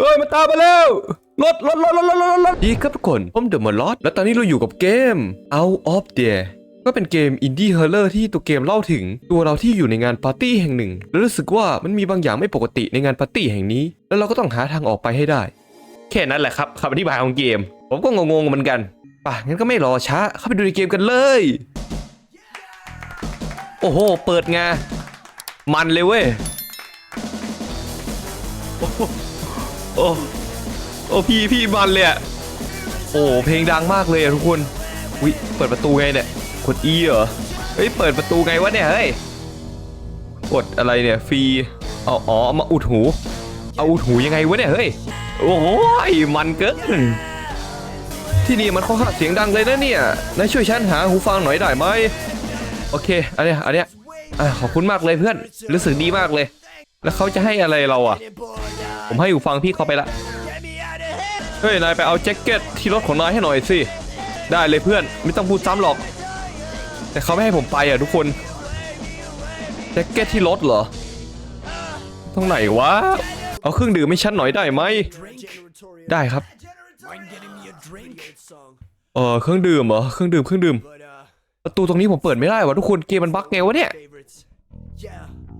เอ้ยมันตามมาแล้วรถรถรถรถรถรถรถดีครับทุกคน ผมเดอะมอลลอดและตอนนี้เราอยู่กับเกม Out of There ก็เป็นเกมอินดี้เฮอร์เลอร์ที่ตัวเกมเล่าถึงตัวเราที่อยู่ในงานปาร์ตี้แห่งหนึ่ง แล้วรู้สึกว่ามันมีบางอย่างไม่ปกติในงานปาร์ตี้แห่งนี้ แล้วเราก็ต้องหาทางออกไปให้ได้ แค่นั้นแหละครับคำอธิบายของเกม ผมก็งงๆเหมือนกันป่ะงั้นก็ไม่รอช้าเข้าไปดูในเกมกันเลย โอ้โห เปิดงามันเลยเว้ยโอ้โอ้โอ้พี่พี่มันเลยอะโอ้เพลงดังมากเลยอะทุกคนวิเปิดประตูไงเนี่ยกด E เหรอเฮ้ยเปิดประตูไงวะเนี่ยเฮ้ยกดอะไรเนี่ยฟรีเอาอ๋อมาอุดหู เอาอุดหูยังไงวะเนี่ยเฮ้ยโอ้ยมันเกินที่นี่มันเขาหาเสียงดังเลยนะเนี่ยนายช่วยฉันหาหูฟังหน่อยได้ไหมโอเคอันเนี้ยอันเนี้ยอะขอบคุณมากเลยเพื่อนรู้สึกดีมากเลย แล้วเขาจะให้อะไรเราอะ ผมให้หูฟังพี่เขาไปละ เฮ้ย นายไปเอาแจ็คเก็ตที่รถของนายให้หน่อยสิ ได้เลยเพื่อน ไม่ต้องพูดซ้ำหรอก แต่เขาไม่ให้ผมไปอะทุกคน แจ็คเก็ตที่รถเหรอ ตรงไหนวะ เอาเครื่องดื่มให้ฉันหน่อยได้ไหม ได้ครับ เออเครื่องดื่มเหรอ เครื่องดื่ม เครื่องดื่ม ประตูตรงนี้ผมเปิดไม่ได้วะทุกคน เกมมันบั๊กไงวะเนี่ย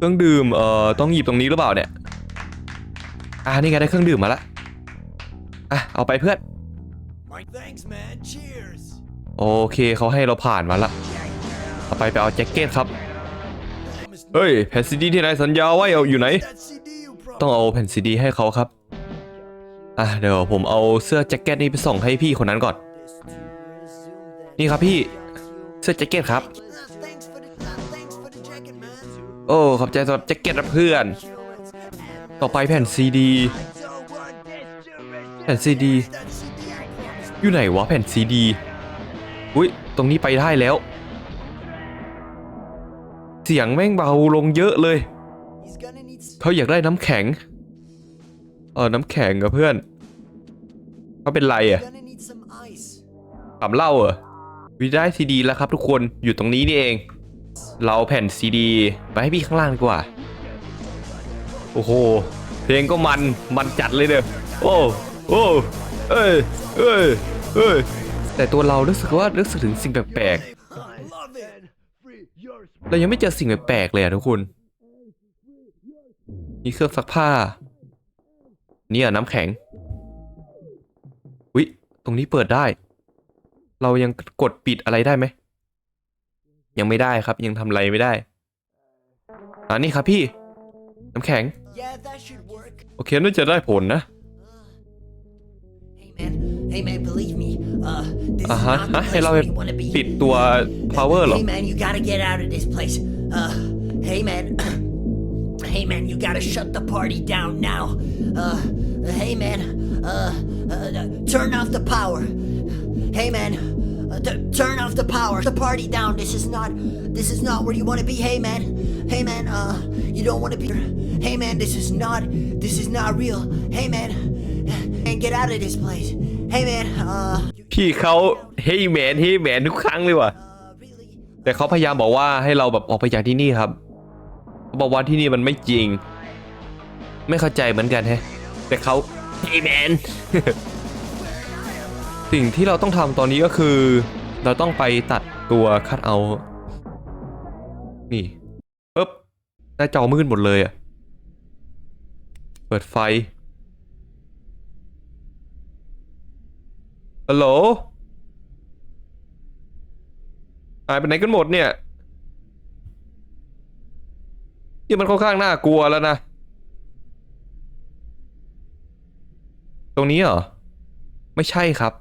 เครื่องดื่ม เอ่อ ต้องหยิบตรงนี้หรือเปล่าเนี่ย อ่านี่ไงได้เครื่องดื่มมาละ อะ เอาไปเพื่อน Thanks, man. Cheers. โอเคเขาให้เราผ่านมาละเอาไปไปเอาแจ็คเก็ตครับ เฮ้ยแผ่นซีดีที่นายสัญญาไว้เอาอยู่ไหน That CD you promised. ต้องเอาแผ่นซีดีให้เขาครับ อะเดี๋ยวผมเอาเสื้อแจ็คเก็ตนี้ไปส่งให้พี่คนนั้นก่อน นี่ครับพี่ เสื้อแจ็คเก็ตครับ โอ้ ขอบใจสำหรับแจ็คเก็ตนะเพื่อน ต่อไปแผ่นซีดี แผ่นซีดี อยู่ไหนวะแผ่นซีดี อุ้ย ตรงนี้ไปได้แล้ว เสียงแม่งเบาลงเยอะเลย เขาอยากได้น้ำแข็ง เออ น้ำแข็งกับเพื่อน เขาเป็นไรอะขำเหล่าเหรอวิได้ซีดีแล้วครับทุกคน อยู่ตรงนี้นี่เอง เราแผ่นซีดีไปให้พี่ข้างล่างดีกว่า โอ้โห เพลงก็มัน มันจัดเลยเด้อโอ้โอ้เอ้ยเอ้ยเอ้ยแต่ตัวเรารู้สึกว่ารู้สึกถึงสิ่งแปลกๆ เรายังไม่เจอสิ่งแปลกๆเลยอะทุกคนมีเครื่องซักผ้า นี่ยน้ำแข็งวิตรงนี้เปิดได้ เรายังกดปิดอะไรได้ไหม ยังไม่ได้ครับยังทำอะไรไม่ได้อ่านี่ครับพี่น้ำแข็ง Yeah, that should work. โอเคน่าจะได้ผลนะ Hey man, hey man, believe me. Uh, this อ่าฮะ not the ฮะให้ place เรา where ไป you wanna be. ปิดตัว power เหรอ Hey man, you gotta get out of this place. Uh, hey man. hey man, you gotta shut the party down now. Uh, hey man. Uh, uh turn off the power. Hey man. Uh, t- turn off the power. The party down. This is not. This is not where you want to be. Hey man. Hey man. Uh, you don't want to be. Hey man, this is not. This is not real. Hey man. And get out of this place. Hey man. Uh. พี่เขาเฮ้ยแมนเฮ้ยแมนทุกครั้งเลยว่ะ Uh, really? แต่เขาพยายามบอกว่าให้เราแบบออกไปจากที่นี่ครับเขาบอกว่าที่นี่มันไม่จริง ไม่เข้าใจเหมือนกันแฮะแต่เขาเฮ้ยแมน สิ่งที่เราต้องทำตอนนี้ก็คือ เราต้องไปตัดตัวคัดเอา นี่ปึ๊บหน้าจอมืดหมดเลยอะเปิดไฟฮัลโหลหายไปไหนกันหมดเนี่ยนี่มันค่อนข้างน่ากลัวแล้วนะ ตรงนี้เหรอ ไม่ใช่ครับ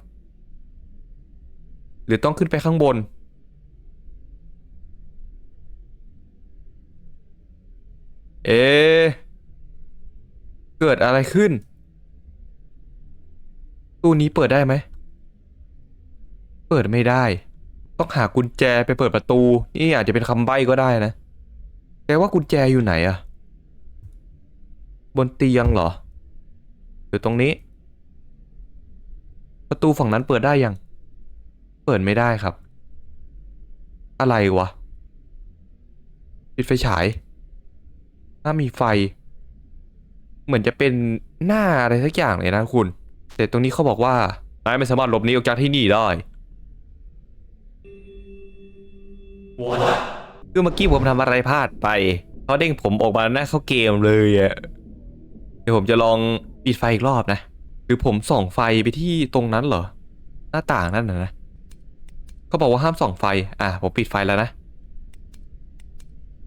รือต้องขึ้นไปข้างบน เอะเกิดอะไรขึ้น ตู้นี้เปิดได้ไหม เปิดไม่ได้ ต้องหากุญแจไปเปิดประตู นี่อาจจะเป็นคำใบ้ก็ได้นะ แต่ว่ากุญแจอยู่ไหนอะบนเตียงเหรอ หรือตรงนี้ ประตูฝั่งนั้นเปิดได้ยัง ปิดไม่ได้ครับ อะไรวะ ปิดไฟฉาย ถ้ามีไฟ เหมือนจะเป็นหน้าอะไรสักอย่างเลยนะคุณ แต่ตรงนี้เขาบอกว่านายไม่สามารถหลบหนีออกจากที่นี่ได้ คือเมื่อกี้ผมทำอะไรพลาดไป เขาเด้งผมออกมาหน้าเข้าเกมเลยอะเดี๋ยวผมจะลองปิดไฟอีกรอบนะ หรือผมส่องไฟไปที่ตรงนั้นเหรอ หน้าต่างนั่นนะนะ เขาบอกว่าห้ามส่องไฟ อะผมปิดไฟแล้วนะ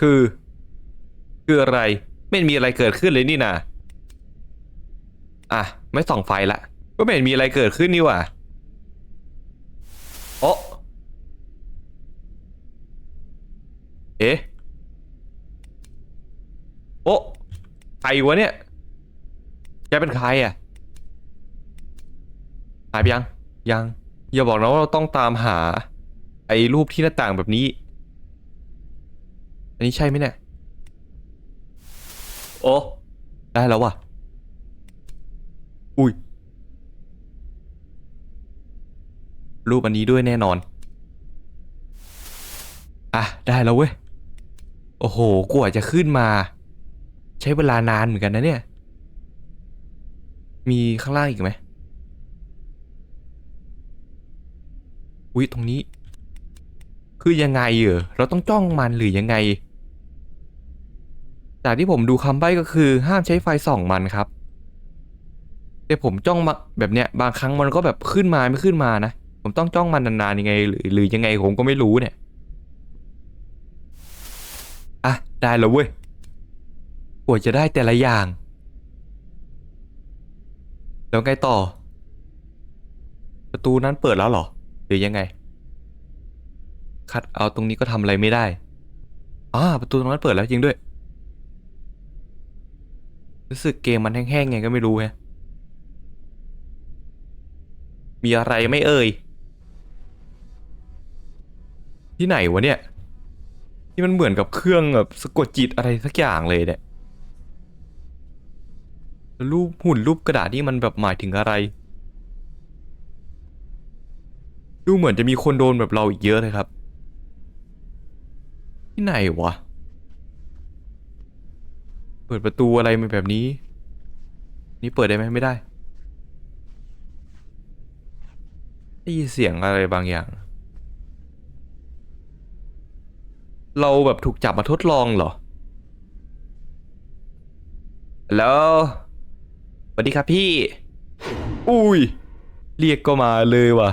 คือ คืออะไร ไม่มีอะไรเกิดขึ้นเลยนี่นาอะ ไม่ส่องไฟละ ก็ไม่เห็นมีอะไรเกิดขึ้นนี่ว่าโอะเอ๊ะโอะใครวะเนี่ยแกเป็นใครอะหายไปยัง ยัง อย่าบอกนะว่าเราต้องตามหา รูปที่หน้าต่างแบบนี้ อันนี้ใช่ไหมเนี่ย โอ้ได้แล้วว่ะ อุ้ย รูปอันนี้ด้วยแน่นอน อะ ได้แล้วเว้ย โอ้โหกว่าจะขึ้นมา ใช้เวลานานเหมือนกันนะเนี่ย มีข้างล่างอีกไหมอุ้ยตรงนี้ คือยังไงเออเราต้องจ้องมันหรือยังไงจากที่ผมดูคำใบ้ก็คือห้ามใช้ไฟส่องมันครับ แต่ผมจ้องมาแบบเนี้ยบางครั้งมันก็แบบขึ้นมาไม่ขึ้นมานะ ผมต้องจ้องมันนานๆยังไง หรือหรือยังไงผมก็ไม่รู้เนี่ยอะได้แล้วเว้ยกว่าจะได้แต่ละอย่าง แล้วไงต่อ ประตูนั้นเปิดแล้วเหรอ หรือยังไง คัดเอาตรงนี้ก็ทำอะไรไม่ได้อ่าประตูตรงนั้นเปิดแล้วจริงด้วย รู้สึกเกมมันแห้งๆไงก็ไม่รู้ฮะมีอะไรไม่เอ่ย ที่ไหนวะเนี่ย ที่มันเหมือนกับเครื่องแบบสะกดจิตอะไรสักอย่างเลยเนี่ยรูปหุ่นรูปกระดาษนี่มันแบบหมายถึงอะไร ดูเหมือนจะมีคนโดนแบบเราอีกเยอะเลยครับ ที่ไหนวะ เปิดประตูอะไรมาแบบนี้ นี่เปิดได้ไหมไม่ได้ ได้ยินเสียงอะไรบางอย่าง เราแบบถูกจับมาทดลองเหรอ แล้วสวัสดีครับพี่ อุ้ย เรียกก็มาเลยว่ะ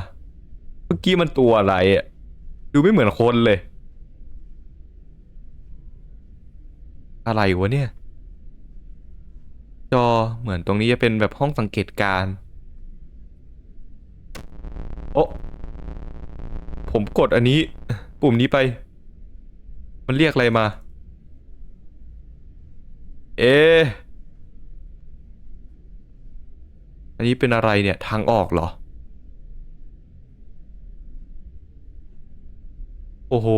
เมื่อกี้มันตัวอะไรอะ ดูไม่เหมือนคนเลย อะไรวะเนี่ย จอเหมือนตรงนี้จะเป็นแบบห้องสังเกตการโอ้ผมกดอันนี้ ปุ่มนี้ไป มันเรียกอะไรมา เอ อันนี้เป็นอะไรเนี่ย ทางออกเหรอ โอ้โห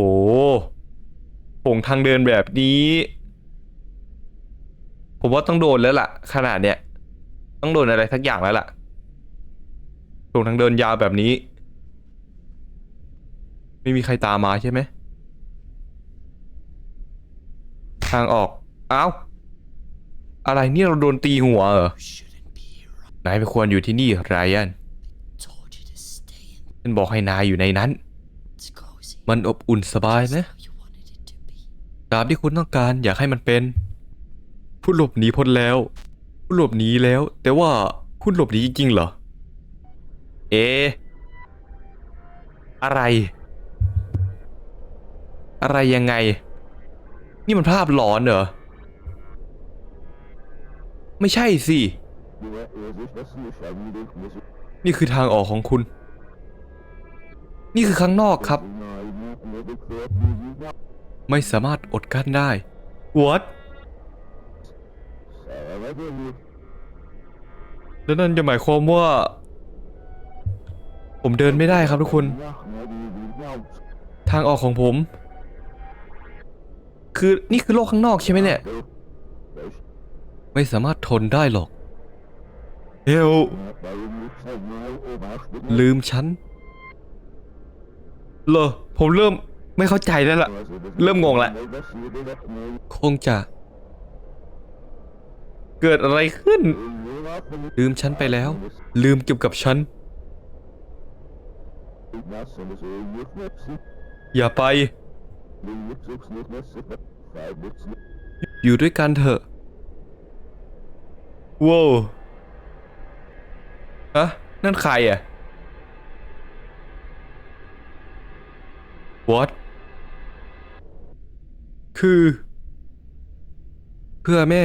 ผงทางเดินแบบนี้ ผมว่าต้องโดนแล้วล่ะ ขนาดเนี้ยต้องโดนอะไรสักอย่างแล้วล่ะผงทางเดินยาวแบบนี้ ไม่มีใครตามมาใช่ไหมทางออกอ้าวอะไรเนี่ยเราโดนตีหัวเหรอนายไม่ควรอยู่ที่นี่ไรอันฉันบอกให้นายอยู่ในนั้น มันอบอุ่นสบายนะตามที่คุณต้องการอยากให้มันเป็น ผู้หลบหนีพ้นแล้วผู้หลบหนีแล้ว แต่ว่าคุณหลบหนีจริงๆเหรอ เอะอะไร อะไรยังไง นี่มันภาพหลอนเหรอ ไม่ใช่สิ นี่คือทางออกของคุณ นี่คือข้างนอกครับ ไม่สามารถอดกั้นได้ What แล้วนั่นจะหมายความว่า ผมเดินไม่ได้ครับทุกคน ทางออกของผม คือนี่คือโลกข้างนอกใช่ไหมเนี่ย ไม่สามารถทนได้หรอกเฮลลืมฉันเหรอผมเริ่มไม่เข้าใจแล้วล่ะ เริ่มงงละ คงจะ เกิดอะไรขึ้น ลืมฉันไปแล้ว ลืมเกี่ยวกับฉัน อย่าไป อยู่ด้วยกันเถอะว้าวฮะนั่นใครอะ what คือ เพื่อแม่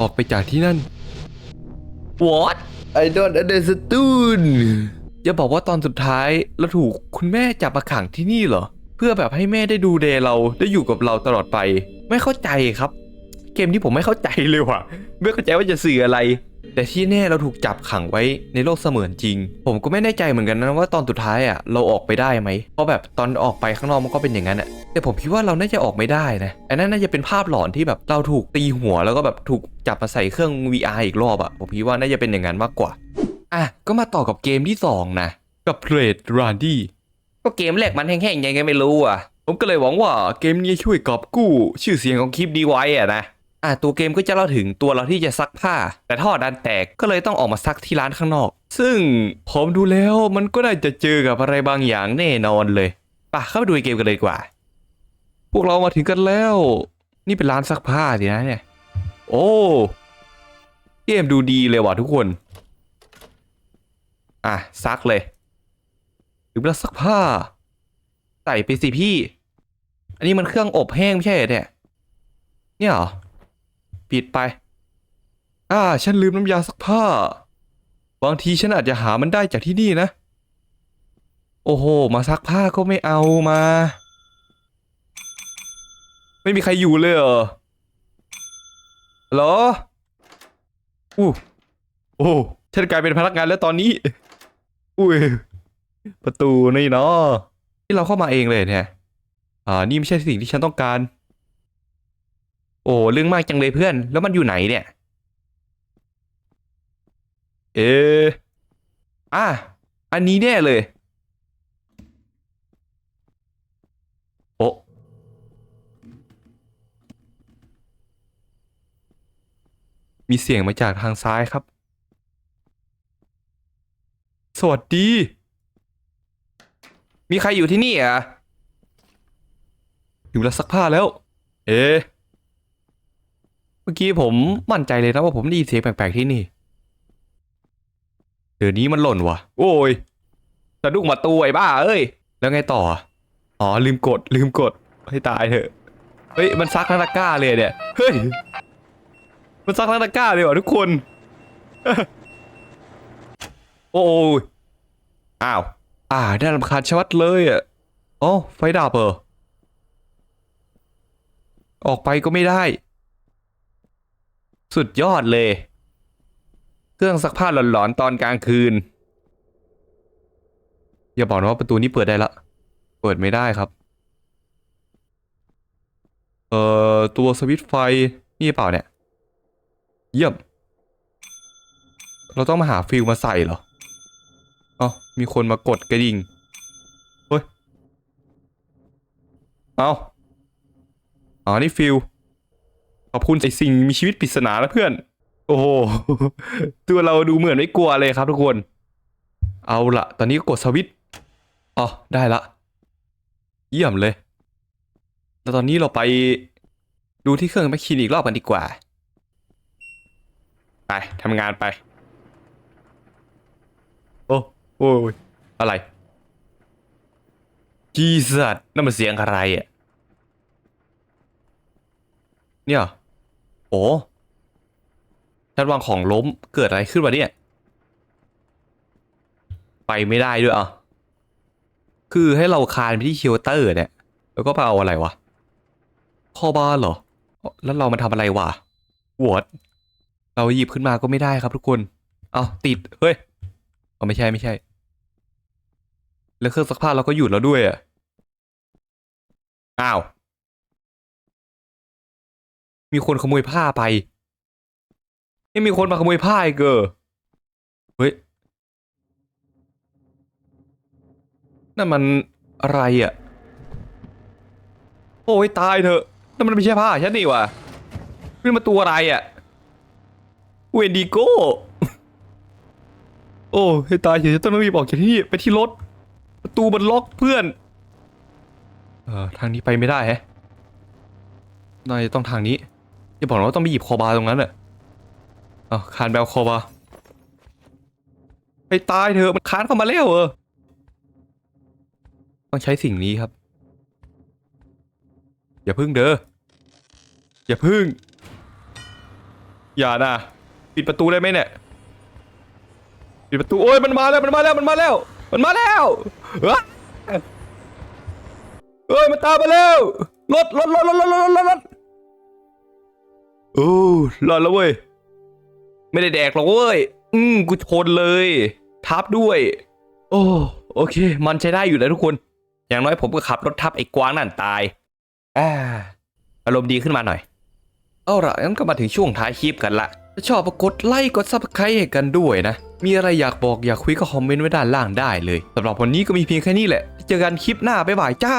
ออกไปจากที่นั่น what I don't understand อย่าบอกว่าตอนสุดท้ายเราถูกคุณแม่จับมาขังที่นี่เหรอ เพื่อแบบให้แม่ได้ดูเดย์เราได้อยู่กับเราตลอดไป ไม่เข้าใจครับ เกมที่ผมไม่เข้าใจเลยว่ะ ไม่เข้าใจว่าจะสื่ออะไร แต่ที่แน่เราถูกจับขังไว้ในโลกเสมือนจริง ผมก็ไม่แน่ใจเหมือนกันนะว่าตอนสุดท้ายอะเราออกไปได้ไหมเพราะแบบตอนออกไปข้างนอกมันก็เป็นอย่างนั้นอะแต่ผมคิดว่าเราน่าจะออกไม่ได้นะอันนั้นน่าจะเป็นภาพหลอนที่แบบเราถูกตีหัวแล้วก็แบบถูกจับมาใส่เครื่อง VR อีกรอบอะผมคิดว่าน่าจะเป็นอย่างนั้นมากกว่าอะก็มาต่อกับเกมที่สองนะกับเรดรันดี้ก็เกมแรกมันแห้งๆยังไงไม่รู้อะผมก็เลยหวังว่าเกมนี้ช่วยกอบกู้ ชื่อเสียงของคลิปนี้ไว้อะนะ อะตัวเกมก็จะเล่าถึงตัวเราที่จะซักผ้า แต่ท่อดันแตกก็เลยต้องออกมาซักที่ร้านข้างนอก ซึ่งผมดูแล้วมันก็น่าจะเจอกับอะไรบางอย่างแน่นอนเลยป่ะเข้าไปดูในเกมกันเลยดีกว่า พวกเรามาถึงกันแล้ว นี่เป็นร้านซักผ้าสินะเนี่ย โอ้เกมดูดีเลยว่ะทุกคน อะซักเลยถึงเวลาซักผ้า ใส่ไปสิพี่ อันนี้มันเครื่องอบแห้งไม่ใช่เนี่ย เนี่ยเหรอ ปิดไป อ่า ฉันลืมน้ำยาซักผ้า บางทีฉันอาจจะหามันได้จากที่นี่นะ โอ้โห มาซักผ้าก็ไม่เอามา ไม่มีใครอยู่เลยเหรอเหรออู้โอ้ฉันกลายเป็นพนักงานแล้วตอนนี้ อุ้ย ประตูนี่เนาะที่เราเข้ามาเองเลยเนี่ย อ่า นี่ไม่ใช่สิ่งที่ฉันต้องการ โอ้เรื่องมากจังเลยเพื่อน แล้วมันอยู่ไหนเนี่ย เอออะอันนี้แน่เลย โอ้มีเสียงมาจากทางซ้ายครับ สวัสดี มีใครอยู่ที่นี่อะอยู่แล้วซักผ้าแล้ว เอ๊ มื่อกี้ผมมั่นใจเลยนะว่าผมได้ยินเสียงแปลกๆที่นี่ เดี๋ยวนี้มันหล่นว่ะโอ้ยสะดุ้งมาตัวไอ้บ้าเอ้ย แล้วไงต่อ อ๋อลืมกดลืมกดให้ตายเถอะ เฮ้ยมันซักทั้งตะกร้าเลยเนี่ย เฮ้ย มันซักทั้งตะกร้าเลยว่ะทุกคน โอ้ย อ้าว อ่าได้รำคาญชวัดเลยอะอ๋อไฟดับเหรอออกไปก็ไม่ได้ สุดยอดเลย เครื่องซักผ้าหลอนๆตอนกลางคืน อย่าบอกนะว่าประตูนี้เปิดได้ละ เปิดไม่ได้ครับ เอ่อ ตัวสวิตช์ไฟนี่เปล่าเนี่ย เยี่ยม เราต้องมาหาฟิลมาใส่เหรออ๋อมีคนมากดกระดิ่งเฮ้ย เอาอ๋อ นี่ฟิล อบคุณไอสิ่งมีชีวิตปริศนานะเพื่อน โอ้โหตัวเราดูเหมือนไม่กลัวเลยครับทุกคน เอาละตอนนี้ก็กดสวิตอ๋อได้ละ เยี่ยมเลย แล้วตอนนี้เราไปดูที่เครื่องแมชชีนอีกรอบกันดีกว่า ไปทำงานไป โอ้โอ้ยอะไรจีสัตนั่นมันเสียงอะไรอะเนี่ย โอ้ฉันวางของล้มเกิดอะไรขึ้นวะเนี่ย ไปไม่ได้ด้วยอะ คือให้เราคานไปที่เชลเตอร์เนี่ย แล้วก็ไปเอาอะไรวะข้อบ้านเหรอ แล้วเรามาทำอะไรวะวอดเราหยิบขึ้นมาก็ไม่ได้ครับทุกคน เอาติด เฮ้ยเอาไม่ใช่ไม่ใช่ แล้วเครื่องซักผ้าเราก็หยุดแล้วด้วยอะ อ้าว มีคนขโมยผ้าไปยังมีคนมาขโมยผ้าอีกเกอเฮ้ยนั่นมันอะไรอะ โอ้ยตายเถอะนั่นมันไม่ใช่ผ้าฉันนี่ว่ะนี่มันตัวอะไรอะ เวนดิโก้ โอ้ให้ตายเดี๋ยวจะต้องรีบออกจากที่นี่ไปที่รถ ประตูมันล็อกเพื่อน เออทางนี้ไปไม่ได้แฮะน่าจะต้องทางนี้ อย่าบอกนะว่าต้องไปหยิบคอบาตรงนั้นอะอ๋อคานแบลคอบาไปตายเถอะมันคานเข้ามาแล้วเออต้องใช้สิ่งนี้ครับ อย่าพึ่งเด้ออย่าพึ่ง อย่านะปิดประตูได้ไหมเนี่ยปิดประตูโอ้ยมันมาแล้วมันมาแล้วมันมาแล้ว มันมาแล้วเฮ้ยมันตามมาแล้วรถรถรถรถรถรถรถ โอ้รอดแล้วเว้ย ไม่ได้แดกหรอกเว้ย อืมกูชนเลย ทับด้วย โอ้โอเค มันใช้ได้อยู่แล้วทุกคน อย่างน้อยผมก็ขับรถทับไอ้กวางนั่นตายอ่าอารมณ์ดีขึ้นมาหน่อย เอาละงั้นก็มาถึงช่วงท้ายคลิปกันละถ้าชอบก็กดไลค์กดซับสไครต์ให้กันด้วยนะ มีอะไรอยากบอกอยากคุยก็คอมเมนต์ไว้ด้านล่างได้เลยสำหรับวันนี้ก็มีเพียงแค่นี้แหละ เจอกันคลิปหน้าบ๊ายบายจ้า